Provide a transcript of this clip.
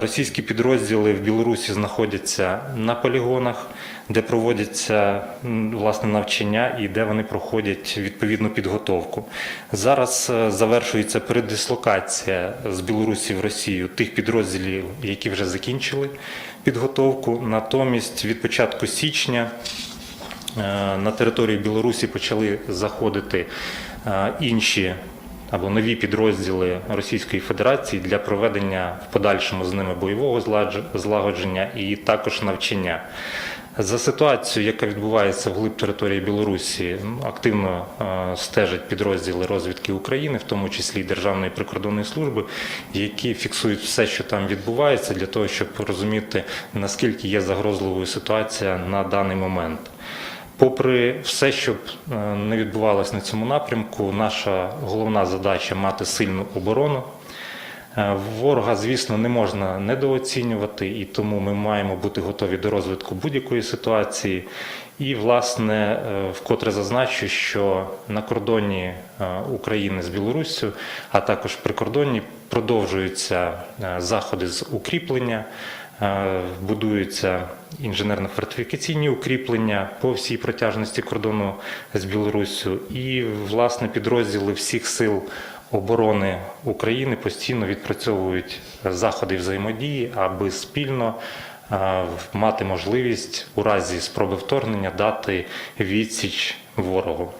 Російські підрозділи в Білорусі знаходяться на полігонах, де проводяться власне навчання і де вони проходять відповідну підготовку. Зараз е, завершується передислокація з Білорусі в Росію тих підрозділів, які вже закінчили підготовку. Натомість від початку січня е, на територію Білорусі почали заходити е, інші або нові підрозділи Російської Федерації для проведення в подальшому з ними бойового злагодження і також навчання. За ситуацією, яка відбувається вглиб території Білорусі, активно е, стежать підрозділи розвідки України, в тому числі і Державної прикордонної служби, які фіксують все, що там відбувається, для того, щоб розуміти наскільки є загрозливою ситуація на даний момент. Попри все, щоб е, не відбувалось на цьому напрямку, наша головна задача мати сильну оборону. Е, Ворога, звісно, не можна недооцінювати, і тому ми маємо бути готові до розвитку будь-якої ситуації. І, власне, е, вкотре зазначу, що на кордоні України з Білоруссю, а також прикордонні, продовжуються е, заходи з укріплення. Будуються інженерно-фортифікаційні укріплення по всій протяжності кордону з Білоруссю. І, власне, підрозділи всіх сил оборони України постійно відпрацьовують заходи взаємодії, аби спільно мати можливість у разі спроби вторгнення дати відсіч ворогу.